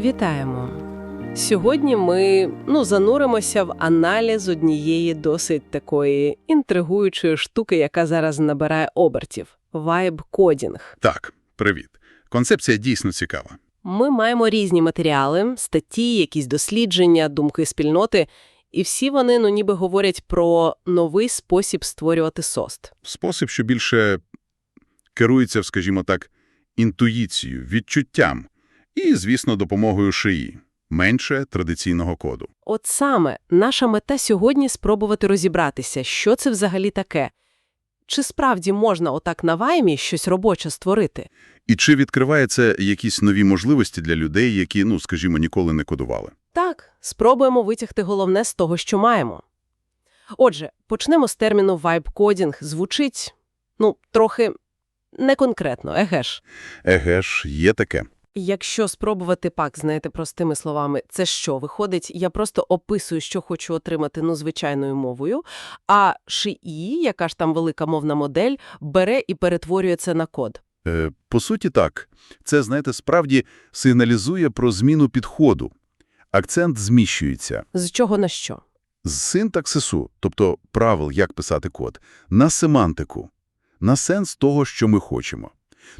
Вітаємо! Сьогодні ми ну, зануримося в аналіз однієї досить такої інтригуючої штуки, яка зараз набирає обертів – вайб-кодінг. Так, привіт. Концепція дійсно цікава. Ми маємо різні матеріали, статті, якісь дослідження, думки спільноти, і всі вони ну, ніби говорять про новий спосіб створювати сост. Спосіб, що більше керується, скажімо так, інтуїцією, відчуттям і, звісно, допомогою шиї. Менше традиційного коду. От саме наша мета сьогодні спробувати розібратися, що це взагалі таке. Чи справді можна отак на ваймі щось робоче створити? І чи відкриває це якісь нові можливості для людей, які, ну, скажімо, ніколи не кодували? Так, спробуємо витягти головне з того, що маємо. Отже, почнемо з терміну вайб-кодінг. Звучить, ну, трохи неконкретно, еге ж. Еге є таке. Якщо спробувати пак, знаєте, простими словами, це що? Виходить, я просто описую, що хочу отримати, ну, звичайною мовою, а шиї, яка ж там велика мовна модель, бере і перетворює це на код. Е, по суті, так. Це, знаєте, справді сигналізує про зміну підходу. Акцент зміщується З чого на що? з синтаксису, тобто правил, як писати код, на семантику, на сенс того, що ми хочемо.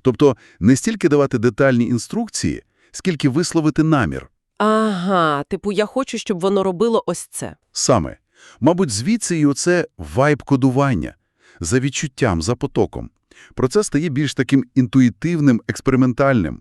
Тобто не стільки давати детальні інструкції, скільки висловити намір. Ага, типу, я хочу, щоб воно робило ось це. Саме. Мабуть, звідси і оце вайб-кодування. За відчуттям, за потоком. Процес стає більш таким інтуїтивним, експериментальним.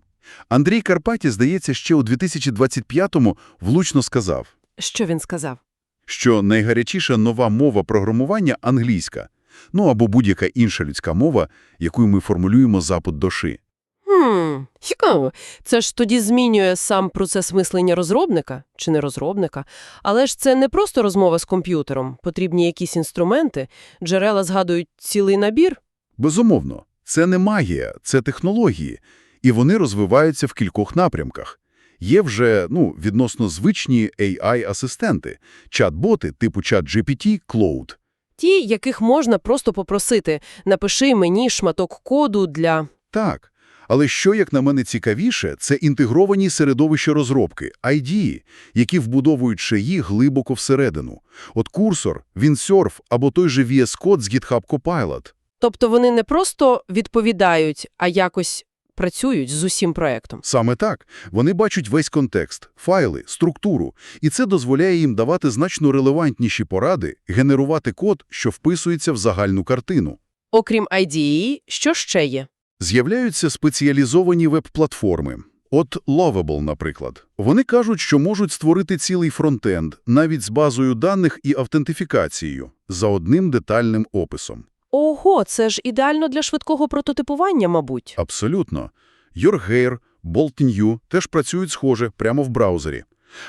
Андрій Карпаті, здається, ще у 2025-му влучно сказав, Що він сказав? що найгарячіша нова мова програмування – англійська, ну або будь-яка інша людська мова, якою ми формулюємо запит душі. Хм, цікаво. Це ж тоді змінює сам процес мислення розробника, чи не розробника. Але ж це не просто розмова з комп'ютером. Потрібні якісь інструменти, джерела згадують цілий набір. Безумовно, це не магія, це технології, і вони розвиваються в кількох напрямках. Є вже ну, відносно звичні AI-асистенти, чат-боти типу чат-GPT, Cloud. Ті, яких можна просто попросити «напиши мені шматок коду для…» Так, але що, як на мене, цікавіше, це інтегровані середовища розробки, IDE, які вбудовують шиї глибоко всередину. От курсор, Windsurf або той же VS Code з GitHub Copilot. Тобто вони не просто відповідають, а якось працюють з усім проектом. Саме так. Вони бачать весь контекст, файли, структуру, і це дозволяє їм давати значно релевантніші поради, генерувати код, що вписується в загальну картину. Окрім IDE, що ще є? З'являються спеціалізовані веб-платформи. От Lovable, наприклад. Вони кажуть, що можуть створити цілий фронтенд, навіть з базою даних і автентифікацією, за одним детальним описом. Ого, це ж ідеально для швидкого прототипування, мабуть. Абсолютно. YourGair, Bolt.new теж працюють схоже, прямо в браузері.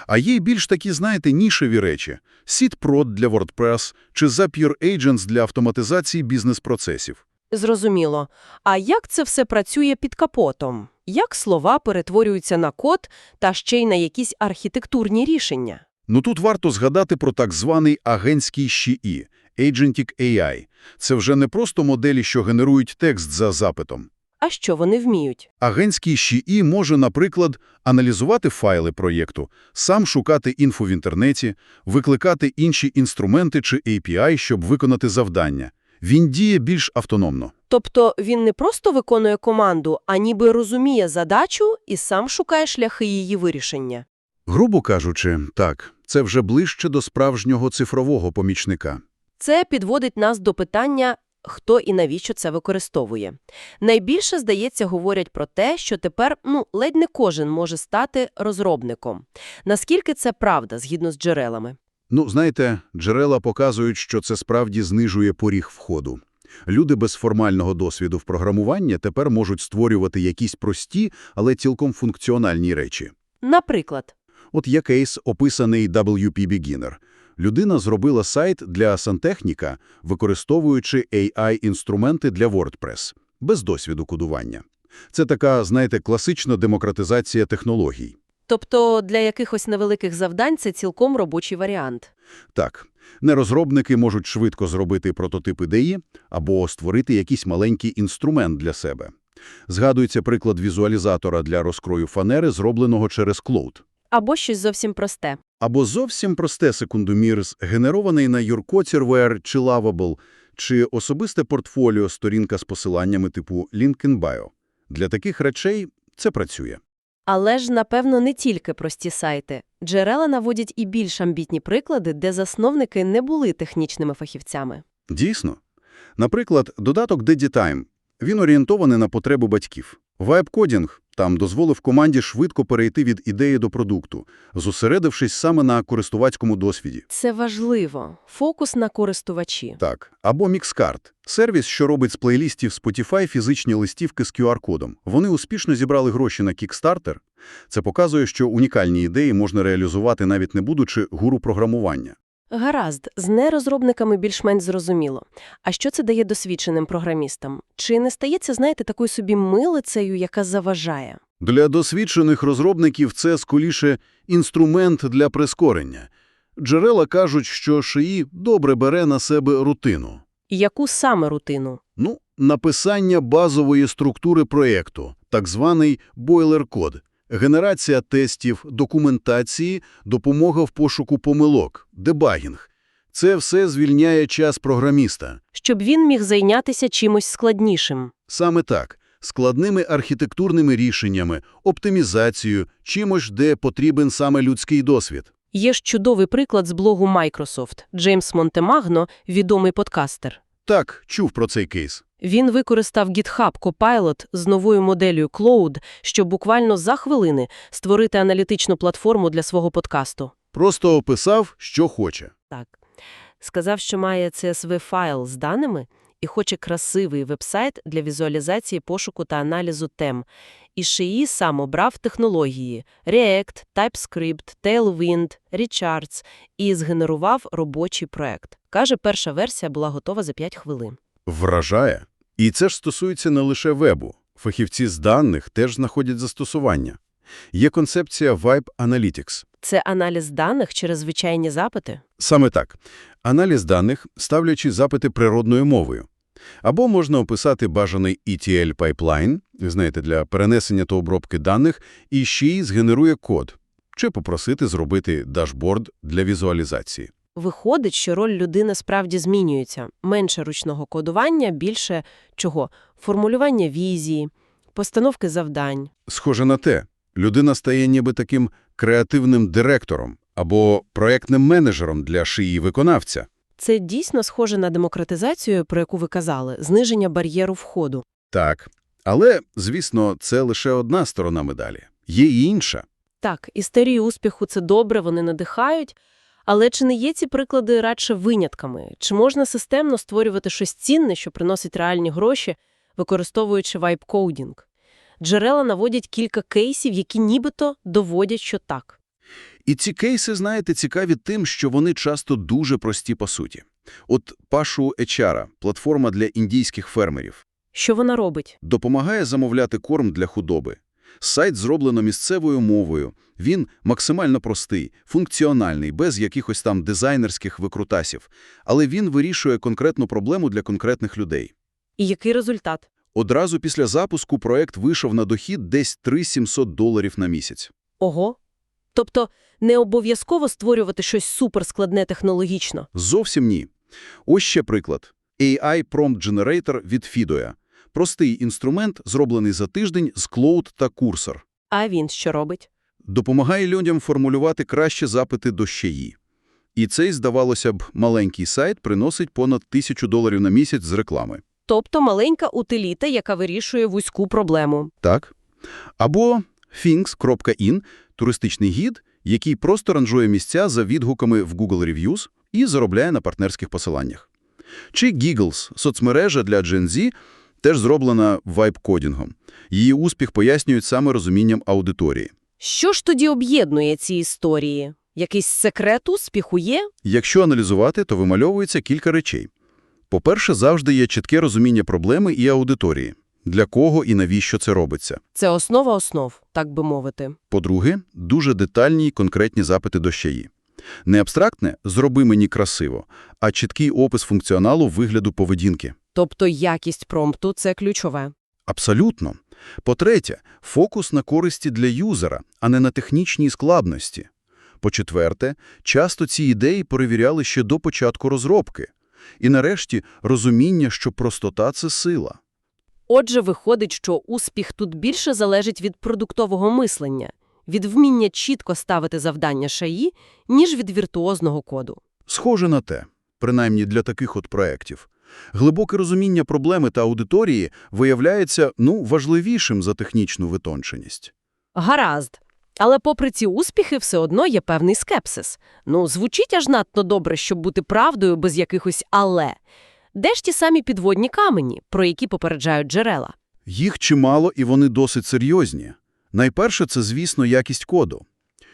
А є й більш такі, знаєте, нішеві речі. SeedProd для WordPress чи Zapier Agents для автоматизації бізнес-процесів. Зрозуміло. А як це все працює під капотом? Як слова перетворюються на код та ще й на якісь архітектурні рішення? Ну тут варто згадати про так званий агентський ЩІ – Agentic AI. Це вже не просто моделі, що генерують текст за запитом. А що вони вміють? Агентський ЩІ може, наприклад, аналізувати файли проєкту, сам шукати інфу в інтернеті, викликати інші інструменти чи API, щоб виконати завдання. Він діє більш автономно. Тобто він не просто виконує команду, а ніби розуміє задачу і сам шукає шляхи її вирішення. Грубо кажучи, так, це вже ближче до справжнього цифрового помічника. Це підводить нас до питання, хто і навіщо це використовує. Найбільше, здається, говорять про те, що тепер ну, ледь не кожен може стати розробником. Наскільки це правда, згідно з джерелами? Ну, знаєте, джерела показують, що це справді знижує поріг входу. Люди без формального досвіду в програмуванні тепер можуть створювати якісь прості, але цілком функціональні речі. Наприклад, От є кейс, описаний WP Beginner. Людина зробила сайт для сантехніка, використовуючи AI-інструменти для WordPress, без досвіду кодування. Це така, знаєте, класична демократизація технологій. тобто для якихось невеликих завдань це цілком робочий варіант. Так, нерозробники можуть швидко зробити прототип ідеї або створити якийсь маленький інструмент для себе. Згадується приклад візуалізатора для розкрою фанери, зробленого через Cloud. Або щось зовсім просте. Або зовсім просте секундомір, генерований на YourCoderware чи Lovable, чи особисте портфоліо, сторінка з посиланнями типу LinkedIn Bio. Для таких речей це працює. Але ж, напевно, не тільки прості сайти. Джерела наводять і більш амбітні приклади, де засновники не були технічними фахівцями. Дійсно. Наприклад, додаток DediTime. Він орієнтований на потребу батьків. Вайб-кодінг там дозволив команді швидко перейти від ідеї до продукту, зосередившись саме на користувацькому досвіді. Це важливо. Фокус на користувачі. Так. Або Mixcart – сервіс, що робить з плейлістів Spotify фізичні листівки з QR-кодом. Вони успішно зібрали гроші на Kickstarter. Це показує, що унікальні ідеї можна реалізувати, навіть не будучи гуру програмування. Гаразд, з нерозробниками більш-менш зрозуміло. А що це дає досвідченим програмістам? Чи не стається, знаєте, такою собі милицею, яка заважає? Для досвідчених розробників це скоріше інструмент для прискорення. Джерела кажуть, що шиї добре бере на себе рутину. Яку саме рутину? Ну, написання базової структури проєкту, так званий бойлер-код, генерація тестів, документації, допомога в пошуку помилок, дебагінг. Це все звільняє час програміста. Щоб він міг зайнятися чимось складнішим. Саме так. Складними архітектурними рішеннями, оптимізацією, чимось, де потрібен саме людський досвід. Є ж чудовий приклад з блогу Microsoft. Джеймс Монтемагно, відомий подкастер. Так, чув про цей кейс. Він використав GitHub Copilot з новою моделлю Cloud, щоб буквально за хвилини створити аналітичну платформу для свого подкасту. Просто описав, що хоче. Так. Сказав, що має CSV-файл з даними і хоче красивий вебсайт для візуалізації пошуку та аналізу тем. І Шиї сам обрав технології React, TypeScript, Tailwind, Recharts і згенерував робочий проект. Каже, перша версія була готова за 5 хвилин. Вражає. І це ж стосується не лише вебу. Фахівці з даних теж знаходять застосування. Є концепція Vibe Analytics. Це аналіз даних через звичайні запити? Саме так. Аналіз даних, ставлячи запити природною мовою. Або можна описати бажаний ETL-пайплайн, знаєте, для перенесення та обробки даних, і ще й згенерує код. Чи попросити зробити дашборд для візуалізації. Виходить, що роль людини справді змінюється. Менше ручного кодування, більше чого? Формулювання візії, постановки завдань. Схоже на те, людина стає ніби таким креативним директором або проєктним менеджером для шиї виконавця. Це дійсно схоже на демократизацію, про яку ви казали, зниження бар'єру входу. Так. Але, звісно, це лише одна сторона медалі. Є і інша. Так, історії успіху – це добре, вони надихають. Але чи не є ці приклади радше винятками? Чи можна системно створювати щось цінне, що приносить реальні гроші, використовуючи вайб-коудінг? Джерела наводять кілька кейсів, які нібито доводять, що так. І ці кейси, знаєте, цікаві тим, що вони часто дуже прості по суті. От Пашу HR, платформа для індійських фермерів, Що вона робить? допомагає замовляти корм для худоби. Сайт зроблено місцевою мовою. Він максимально простий, функціональний, без якихось там дизайнерських викрутасів. Але він вирішує конкретну проблему для конкретних людей. І який результат? Одразу після запуску проект вийшов на дохід десь 3700 доларів на місяць. Ого. Тобто не обов'язково створювати щось суперскладне технологічно. Зовсім ні. Ось ще приклад. AI Prompt Generator від Fidoya. Простий інструмент, зроблений за тиждень з Cloud та Cursor. А він що робить? Допомагає людям формулювати кращі запити до ЩЕї. І цей, здавалося б, маленький сайт приносить понад тисячу доларів на місяць з реклами. Тобто маленька утиліта, яка вирішує вузьку проблему. Так? Або Things.in – туристичний гід, який просто ранжує місця за відгуками в Google Reviews і заробляє на партнерських посиланнях. Чи Giggles – соцмережа для Gen Z, теж зроблена вайб-кодінгом. Її успіх пояснюють саме розумінням аудиторії. Що ж тоді об'єднує ці історії? Якийсь секрет успіху є? Якщо аналізувати, то вимальовується кілька речей. По-перше, завжди є чітке розуміння проблеми і аудиторії. Для кого і навіщо це робиться. Це основа основ, так би мовити. По-друге, дуже детальні й конкретні запити до щаї. Не абстрактне «зроби мені красиво», а чіткий опис функціоналу вигляду поведінки. Тобто якість промпту – це ключове. Абсолютно. По-третє, фокус на користі для юзера, а не на технічній складності. По-четверте, часто ці ідеї перевіряли ще до початку розробки. І нарешті, розуміння, що простота – це сила. Отже, виходить, що успіх тут більше залежить від продуктового мислення, від вміння чітко ставити завдання шаї, ніж від віртуозного коду. Схоже на те, принаймні для таких от проєктів. Глибоке розуміння проблеми та аудиторії виявляється, ну, важливішим за технічну витонченість. Гаразд. Але попри ці успіхи все одно є певний скепсис. Ну, звучить аж надто добре, щоб бути правдою без якихось «але». Де ж ті самі підводні камені, про які попереджають джерела? Їх чимало, і вони досить серйозні. Найперше – це, звісно, якість коду.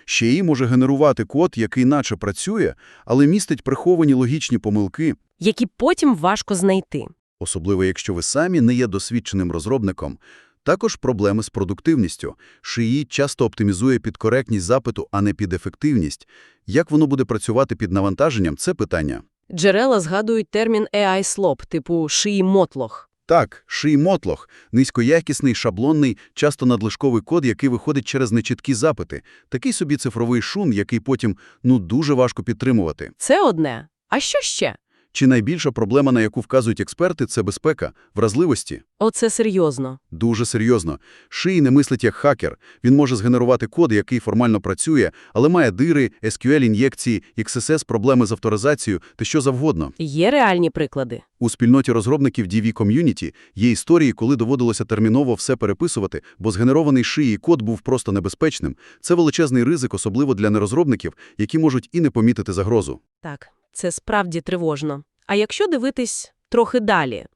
Ще й може генерувати код, який наче працює, але містить приховані логічні помилки, Які потім важко знайти. особливо якщо ви самі не є досвідченим розробником. Також проблеми з продуктивністю. Шиї часто оптимізує під коректність запиту, а не під ефективність. Як воно буде працювати під навантаженням – це питання. Джерела згадують термін AI-слоп, типу шиї-мотлох. Так, ший-мотлох – низькоякісний, шаблонний, часто надлишковий код, який виходить через нечіткі запити. Такий собі цифровий шум, який потім, ну, дуже важко підтримувати. Це одне. А що ще? Чи найбільша проблема, на яку вказують експерти – це безпека, вразливості? Оце серйозно. Дуже серйозно. Ший не мислить як хакер. Він може згенерувати код, який формально працює, але має дири, SQL-ін'єкції, XSS, проблеми з авторизацією та що завгодно. Є реальні приклади. У спільноті розробників DV Community є історії, коли доводилося терміново все переписувати, бо згенерований шиї код був просто небезпечним. Це величезний ризик, особливо для нерозробників, які можуть і не помітити загрозу. Так, це справді тривожно. А якщо дивитись трохи далі?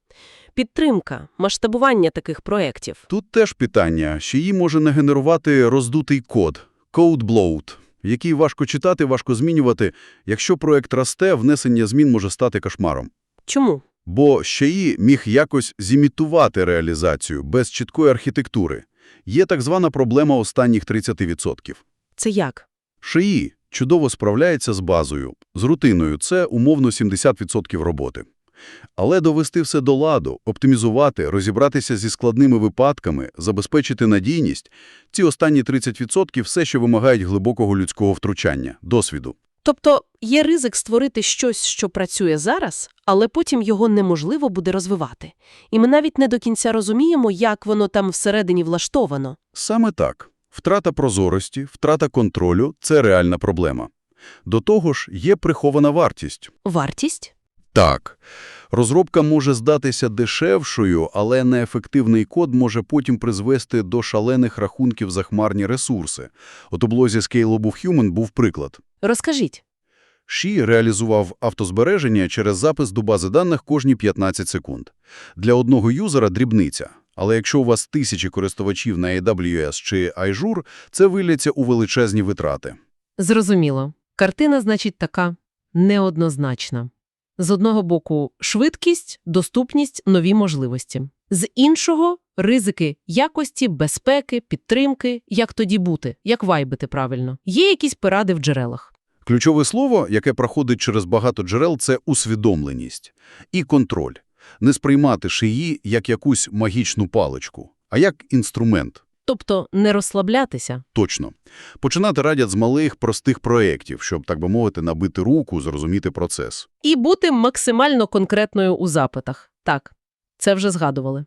Підтримка, масштабування таких проєктів. Тут теж питання, що її може не генерувати роздутий код – code bloat, який важко читати, важко змінювати. Якщо проект росте, внесення змін може стати кошмаром. Чому? Бо ЩАІ міг якось зімітувати реалізацію без чіткої архітектури. Є так звана проблема останніх 30%. Це як? ШАІ чудово справляється з базою, з рутиною – це умовно 70% роботи. Але довести все до ладу, оптимізувати, розібратися зі складними випадками, забезпечити надійність – ці останні 30% все, що вимагають глибокого людського втручання, досвіду. Тобто є ризик створити щось, що працює зараз, але потім його неможливо буде розвивати. І ми навіть не до кінця розуміємо, як воно там всередині влаштовано. Саме так. Втрата прозорості, втрата контролю – це реальна проблема. До того ж, є прихована вартість. Вартість? Так. Розробка може здатися дешевшою, але неефективний код може потім призвести до шалених рахунків за хмарні ресурси. От у блозі Scalable Human був приклад. Розкажіть. Ші реалізував автозбереження через запис до бази даних кожні 15 секунд. Для одного юзера – дрібниця. Але якщо у вас тисячі користувачів на AWS чи Azure, це вилляться у величезні витрати. Зрозуміло. Картина, значить, така неоднозначна. З одного боку – швидкість, доступність, нові можливості. З іншого – ризики якості, безпеки, підтримки. Як тоді бути? Як вайбити правильно? Є якісь поради в джерелах? Ключове слово, яке проходить через багато джерел – це усвідомленість і контроль. Не сприймати шиї як якусь магічну паличку, а як інструмент. Тобто не розслаблятися? Точно. Починати радять з малих, простих проєктів, щоб, так би мовити, набити руку, зрозуміти процес. І бути максимально конкретною у запитах. Так, це вже згадували.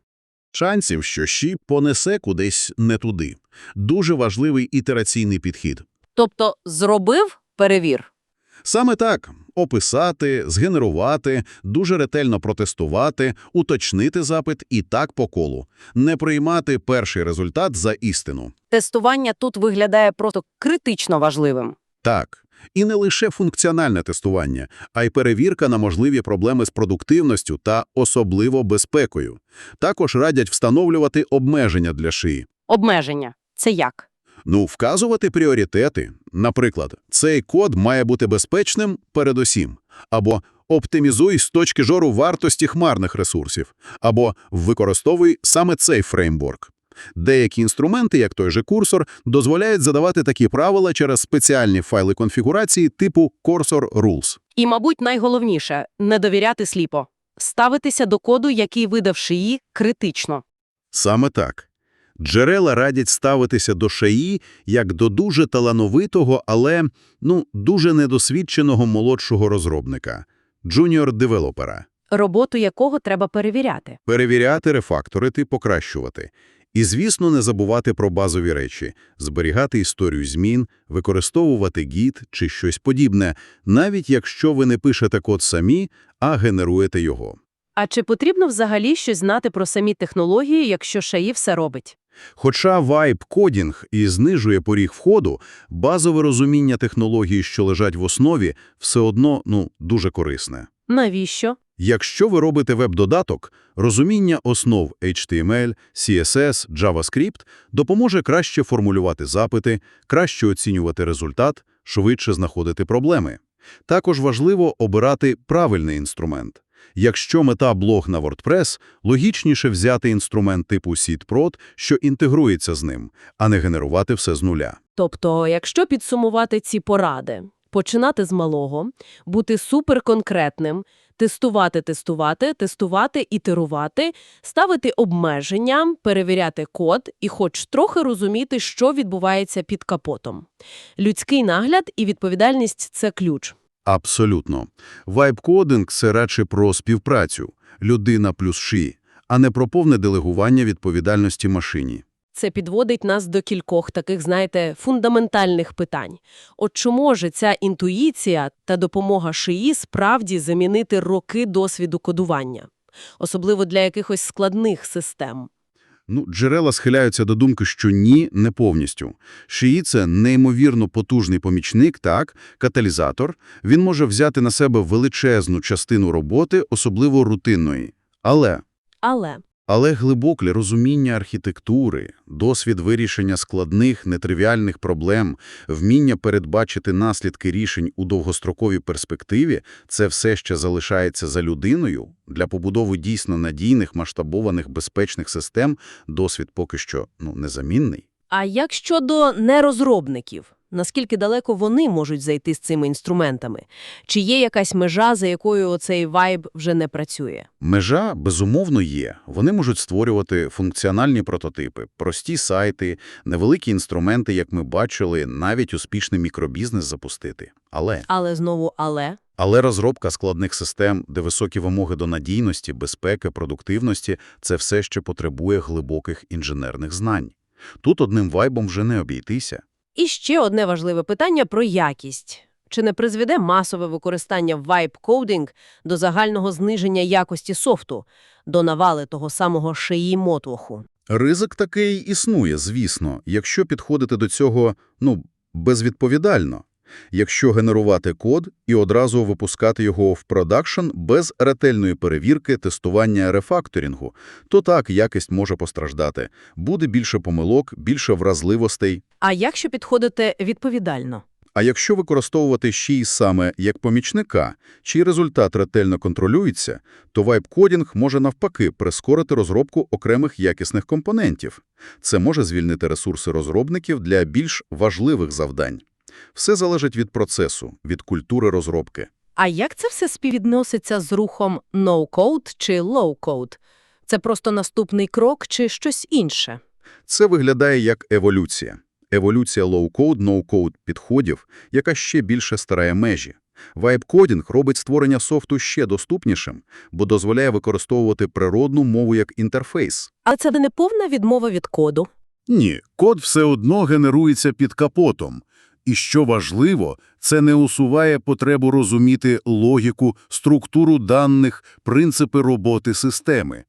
Шансів, що щі понесе кудись не туди. Дуже важливий ітераційний підхід. Тобто зробив – перевір. Саме так – описати, згенерувати, дуже ретельно протестувати, уточнити запит і так по колу. Не приймати перший результат за істину. Тестування тут виглядає просто критично важливим. Так. І не лише функціональне тестування, а й перевірка на можливі проблеми з продуктивністю та особливо безпекою. Також радять встановлювати обмеження для шиї. Обмеження – це як? Ну, вказувати пріоритети. Наприклад, цей код має бути безпечним передусім. Або оптимізуй з точки зору вартості хмарних ресурсів. Або використовуй саме цей фреймворк. Деякі інструменти, як той же курсор, дозволяють задавати такі правила через спеціальні файли конфігурації типу Cursor Rules. І, мабуть, найголовніше – не довіряти сліпо. Ставитися до коду, який видав шиї, критично. Саме так. Джерела радять ставитися до ШАІ як до дуже талановитого, але, ну, дуже недосвідченого молодшого розробника – джуніор-девелопера. Роботу якого треба перевіряти. Перевіряти, рефакторити, покращувати. І, звісно, не забувати про базові речі – зберігати історію змін, використовувати гід чи щось подібне, навіть якщо ви не пишете код самі, а генеруєте його. А чи потрібно взагалі щось знати про самі технології, якщо ШАІ все робить? Хоча вайб-кодінг і знижує поріг входу, базове розуміння технологій, що лежать в основі, все одно ну, дуже корисне. Навіщо? Якщо ви робите веб-додаток, розуміння основ HTML, CSS, JavaScript допоможе краще формулювати запити, краще оцінювати результат, швидше знаходити проблеми. Також важливо обирати правильний інструмент. Якщо мета блог на WordPress, логічніше взяти інструмент типу SeedProd, що інтегрується з ним, а не генерувати все з нуля. Тобто, якщо підсумувати ці поради, починати з малого, бути суперконкретним, тестувати, тестувати, тестувати, ітерувати, ставити обмеження, перевіряти код і хоч трохи розуміти, що відбувається під капотом. Людський нагляд і відповідальність – це ключ. Абсолютно. Вайб-кодинг – це радше про співпрацю, людина плюс ши, а не про повне делегування відповідальності машині. Це підводить нас до кількох таких, знаєте, фундаментальних питань. От чи може ця інтуїція та допомога шиї справді замінити роки досвіду кодування? Особливо для якихось складних систем. Ну, джерела схиляються до думки, що ні, не повністю. Шиї – це неймовірно потужний помічник, так, каталізатор. Він може взяти на себе величезну частину роботи, особливо рутинної. Але... Але Але глибоке розуміння архітектури, досвід вирішення складних, нетривіальних проблем, вміння передбачити наслідки рішень у довгостроковій перспективі – це все ще залишається за людиною. Для побудови дійсно надійних, масштабованих, безпечних систем досвід поки що ну, незамінний. А як щодо нерозробників? Наскільки далеко вони можуть зайти з цими інструментами? Чи є якась межа, за якою оцей вайб вже не працює? Межа, безумовно, є. Вони можуть створювати функціональні прототипи, прості сайти, невеликі інструменти, як ми бачили, навіть успішний мікробізнес запустити. Але... Але знову але. Але розробка складних систем, де високі вимоги до надійності, безпеки, продуктивності – це все ще потребує глибоких інженерних знань. Тут одним вайбом вже не обійтися. І ще одне важливе питання про якість. Чи не призведе масове використання вайп-кодинг до загального зниження якості софту, до навали того самого шиї мотлоху? Ризик такий існує, звісно, якщо підходити до цього, ну, безвідповідально. Якщо генерувати код і одразу випускати його в продакшн без ретельної перевірки, тестування, рефакторингу, то так якість може постраждати. Буде більше помилок, більше вразливостей. А якщо підходити відповідально? А якщо використовувати ще й саме як помічника, чий результат ретельно контролюється, то вайб-кодінг може навпаки прискорити розробку окремих якісних компонентів. Це може звільнити ресурси розробників для більш важливих завдань. Все залежить від процесу, від культури розробки. А як це все співвідноситься з рухом no-code чи low-code? Це просто наступний крок чи щось інше? Це виглядає як еволюція. Еволюція low-code, no-code підходів, яка ще більше старає межі. Вайб-кодінг робить створення софту ще доступнішим, бо дозволяє використовувати природну мову як інтерфейс. Але це не повна відмова від коду. Ні, код все одно генерується під капотом. І що важливо, це не усуває потребу розуміти логіку, структуру даних, принципи роботи системи.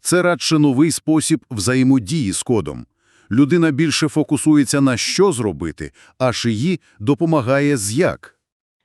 Це радше новий спосіб взаємодії з кодом. Людина більше фокусується на що зробити, а шиї допомагає з як.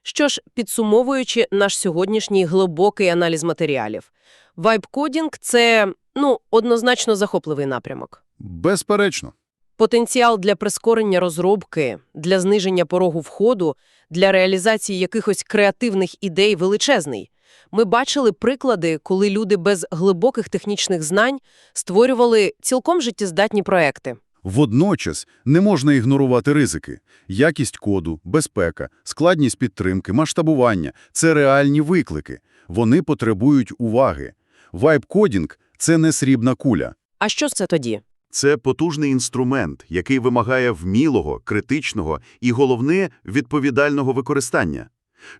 Що ж, підсумовуючи наш сьогоднішній глибокий аналіз матеріалів, вайб-кодінг – це, ну, однозначно захопливий напрямок. Безперечно. Потенціал для прискорення розробки, для зниження порогу входу, для реалізації якихось креативних ідей величезний. Ми бачили приклади, коли люди без глибоких технічних знань створювали цілком життєздатні проекти. Водночас не можна ігнорувати ризики. Якість коду, безпека, складність підтримки, масштабування – це реальні виклики. Вони потребують уваги. Вайб-кодінг – це не срібна куля. А що це тоді? Це потужний інструмент, який вимагає вмілого, критичного і, головне, відповідального використання.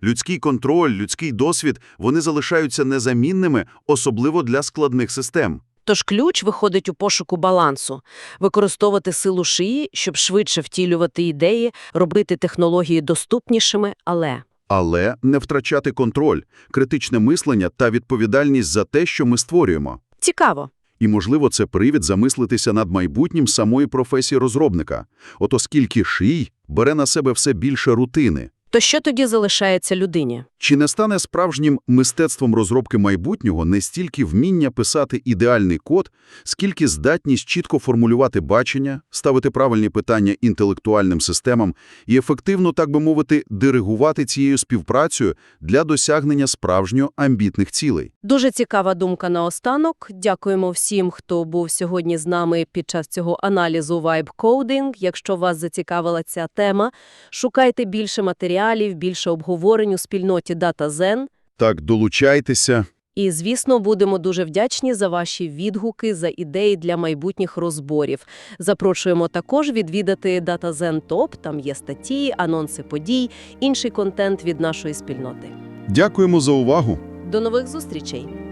Людський контроль, людський досвід – вони залишаються незамінними, особливо для складних систем. Тож ключ виходить у пошуку балансу – використовувати силу шиї, щоб швидше втілювати ідеї, робити технології доступнішими, але… Але не втрачати контроль, критичне мислення та відповідальність за те, що ми створюємо. Цікаво. І, можливо, це привід замислитися над майбутнім самої професії розробника. От оскільки ший бере на себе все більше рутини. То що тоді залишається людині? Чи не стане справжнім мистецтвом розробки майбутнього не стільки вміння писати ідеальний код, скільки здатність чітко формулювати бачення, ставити правильні питання інтелектуальним системам і ефективно, так би мовити, диригувати цією співпрацею для досягнення справжньо амбітних цілей? Дуже цікава думка наостанок. Дякуємо всім, хто був сьогодні з нами під час цього аналізу Vibe Coding. Якщо вас зацікавила ця тема, шукайте більше матеріалів, більше обговорень у спільноті DataZen. Так, долучайтеся. І, звісно, будемо дуже вдячні за ваші відгуки, за ідеї для майбутніх розборів. Запрошуємо також відвідати DataZen Top, там є статті, анонси подій, інший контент від нашої спільноти. Дякуємо за увагу. До нових зустрічей!